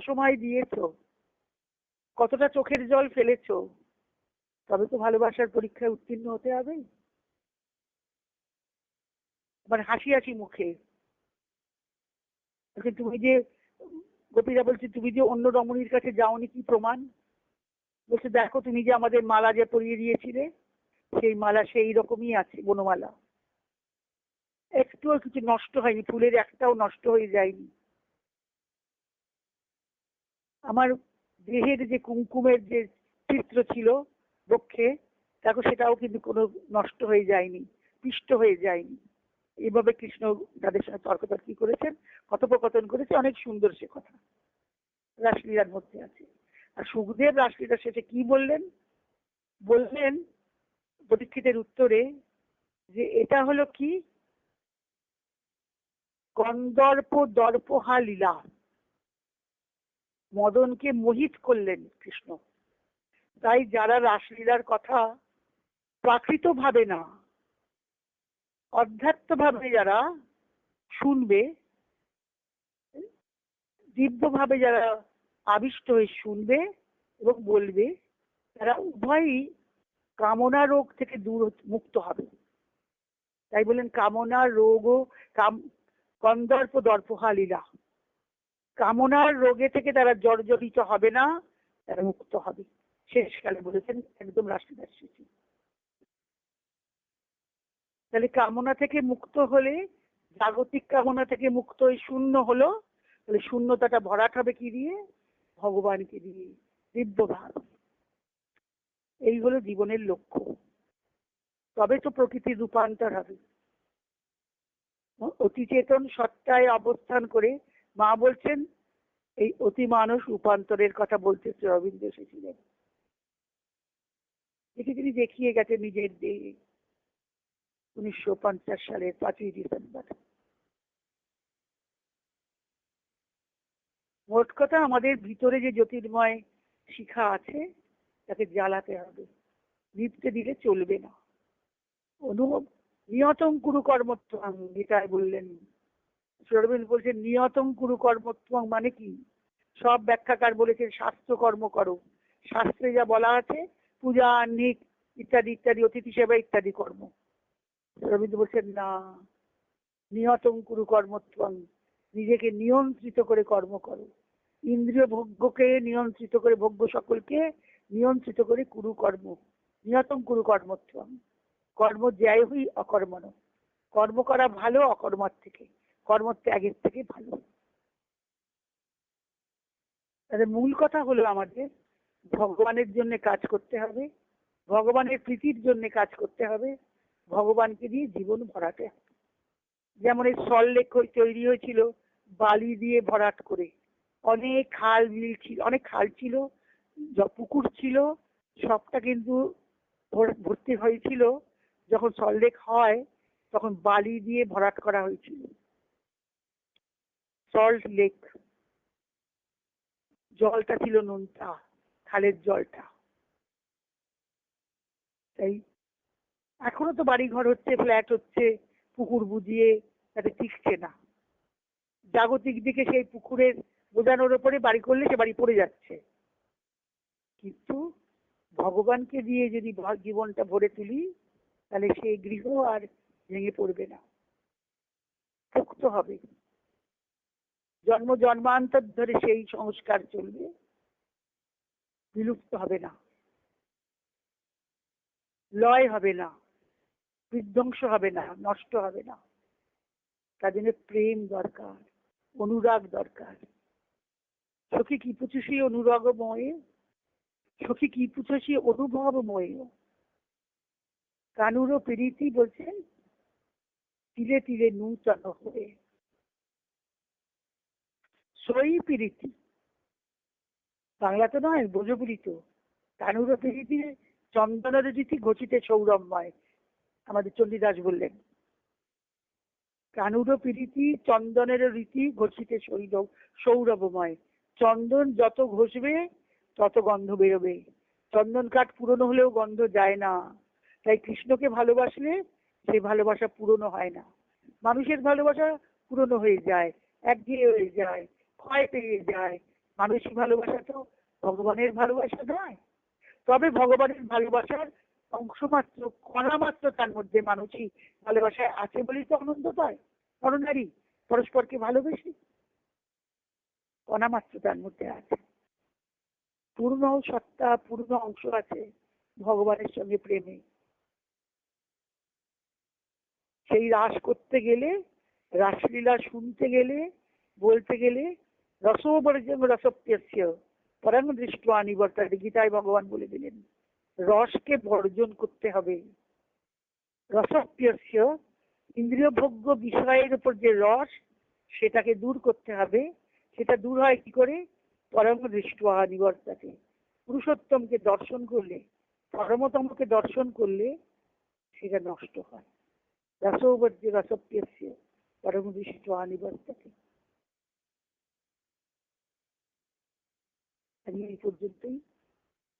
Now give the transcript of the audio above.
সময় দিয়েছ, কতটা চোখের জল ফেলেছ, তবে তো ভালোবাসার পরীক্ষায় উত্তীর্ণ হতে হবে। মানে হাসি হাসি মুখে। তুমি যে গোপীরা বলছে, তুমি যে অন্য রমণীর কাছে যাওনি কি প্রমাণ? বলছে, দেখো তুমি যে আমাদের মালা যে পরিয়ে দিয়েছিলে, সেই মালা সেই রকমই আছে, বনমালা। একটুও কিছু নষ্ট হয়নি, ফুলের একটাও নষ্ট হয়ে যায়নি। আমার দেহের যে কুমকুমের যে চিত্র ছিল বক্ষে, দেখো সেটাও কিন্তু কোনো নষ্ট হয়ে যায়নি, পিষ্ট হয়ে যায়নি। এইভাবে কৃষ্ণ তাদের সঙ্গে তর্কতর্কি করেছেন? কথোপকথন করেছে, অনেক সুন্দর সে কথা। রাসলীলার মধ্যে আছে। আর সুখদেব রাসলীলার শেষে কি বললেন? বললেন পরীক্ষিতের উত্তরে যে এটা হলো কি? কন্দর্প দর্পহা লীলা মদনকে মোহিত করলেন কৃষ্ণ। তাই যারা রাসলীলার কথা প্রাকৃত ভাবে না অধ্যাত্ম ভাবে যারা শুনবে, দিব্যভাবে যারা আবিষ্ট হয়ে শুনবে এবং বলবে, তারা উভয়ই কামনা রোগ থেকে দূর মুক্ত হবে। তাই বলেন, কামনা রোগ ও কাম কন্দর্প দর্পহা লীলা। কামনার রোগে থেকে তারা জর্জরিত হবে না, তারা মুক্ত হবে। শেষকালে বলেছেন, একদম রাষ্ট্রদাস শিশু তাহলে কামনা থেকে মুক্ত হলে, জাগতিক কামনা থেকে মুক্ত হয়ে শূন্য হলো, তাহলে শূন্যতাটা ভরাট হবে কি দিয়ে? ভগবানকে দিয়ে, দিব্য ভাব। এই হলো জীবনের লক্ষ্য। তবে তো প্রকৃতির রূপান্তর হবে। অতিচেতন সত্তায় অবস্থান করে মা বলছেন, এই অতি মানুষ রূপান্তরের কথা বলতে অরবিন্দ এসেছিলেন এটি তিনি দেখিয়ে গেছেন নিজের দেহে উনিশশো পঞ্চাশ সালের পাঁচই ডিসেম্বর। মোট কথা আমাদের ভিতরে যে জ্যোতির্ময় শিখা আছে, তাকে জ্বালাতে হবে। নিপতে দিলে চলবে না। অনুভব নিয়তম কুরু কর্মত্বং, গীতায় বললেন সরবিন্দ বলছেন নিয়তম কুরু কর্মত্বং মানে কি? সব ব্যাখ্যাকার বলেছেন, শাস্ত্র কর্ম করো। শাস্ত্রে যা বলা আছে, পূজা, নিক ইত্যাদি ইত্যাদি, অতিথি সেবা ইত্যাদি কর্ম। রবীন্দ্র বলছেন, না। নিয়তম কুরু কর্মত্বং নিজেকে নিয়ন্ত্রিত করে কর্ম করো। ইন্দ্রিয় ভোগ্যকে নিয়ন্ত্রিত করে, ভোগ্য সকলকে নিয়ন্ত্রিত করে কুরু কর্ম। নিয়তম কুরু কর্মত্বং কর্ম জ্যায় হই অকর্মণ কর্ম করা ভালো অকর্মার থেকে। কর্ম ত্যাগের থেকে ভালো। তাহলে মূল কথা হলো আমাদের, ভগবানের জন্য কাজ করতে হবে, ভগবানের প্রীতির জন্য কাজ করতে হবে, ভগবানকে দিয়ে জীবন ভরাতে হবে। যেমন এই সল্লেখ তৈরি হয়েছিল, বালি দিয়ে ভরাট করে। অনেক খাল বিল ছিল, অনেক খাল ছিল পুকুর ছিল, সবটা কিন্তু ভর্তি হয়েছিল। যখন সল্লেখ হয়, তখন বালি দিয়ে ভরাট করা হয়েছিল। সল্ট লেক জলটা ছিল নোনতা, খালের জলটা। তাই এখনও তো বাড়ি ঘর হচ্ছে, ফ্ল্যাট হচ্ছে, পুকুর বুঝিয়ে তাতে টিকছে না। জাগতিক দিকে সেই পুকুরের বোঝানোর ওপরে বাড়ি করলে সে বাড়ি পড়ে যাচ্ছে। কিন্তু ভগবানকে দিয়ে যদি জীবনটা ভরে তুলি, তাহলে সেই গৃহ আর ভেঙে পড়বে না। পোক্ত হবে। জন্ম জন্মান্তর ধরে সেই সংস্কার চলবে, বিলুপ্ত হবে না, লয় হবে না, বিধ্বংস হবে না, নষ্ট হবে না। তার জন্য প্রেম দরকার, অনুরাগ দরকার। সখী কি পুছুষী অনুরাগময়ে? সখী কি পুছুষী অনুভবময়? কানুরও প্রীতি বলছেন, তিলে তিলে নূতন হয়ে। সই প্রীতি। বাংলা তো নয় বোঝবুলি তো কানুরও প্রীতি চন্দনের রীতি ঘটিতে সৌরভময়, আমাদের চণ্ডীদাস বললেন। কানুর প্রীতি চন্দনের রীতি ঘষিতে সৌরভ, সৌরভময়। চন্দন যত ঘষবে, তত গন্ধ বেরোবে। চন্দন কাঠ পুরনো হলেও গন্ধ যায় না। তাই কৃষ্ণকে ভালোবাসলে সেই ভালোবাসা পুরনো হয় না। মানুষের ভালোবাসা পুরনো হয়ে যায়, একঘেয়ে হয়ে যায়। ক্ষয় পেয়ে যায়। মানুষই ভালোবাসা তো ভগবানের ভালোবাসা নয়। তবে ভগবানের ভালোবাসার অংশমাত্র কণা মাত্র তার মধ্যে মানুষই ভালোবাসায় আছে বলেই তো আনন্দ পায়। নরনারী পরস্পরকে ভালোবেসে কণা মাত্র তার মধ্যে আছে। পূর্ণ সত্তা, পূর্ণ অংশ আছে ভগবানের সঙ্গে প্রেমে। সেই রাস করতে গেলে, রাসলীলা শুনতে গেলে, বলতে গেলে রসোবর্জন রসপ্যস্য পরম দৃষ্ট আনিবর্তাতে গীতায় ভগবান বলে দিলেন, রসকে বর্জন করতে হবে। রসপ্যস্য ইন্দ্রিয়ভোগ্য বিষয়ের উপর যে রস, সেটাকে দূর করতে হবে। সেটা দূর হয় কি করে? পরম দৃষ্ট নিবর্তাতে। পুরুষোত্তমকে দর্শন করলে পরমতমকে দর্শন করলে সেটা নষ্ট হয়। রসোবর্জ্য রসপ্যস্য পরম দৃষ্ট নিবর্তাতে। আমি এই পর্যন্তই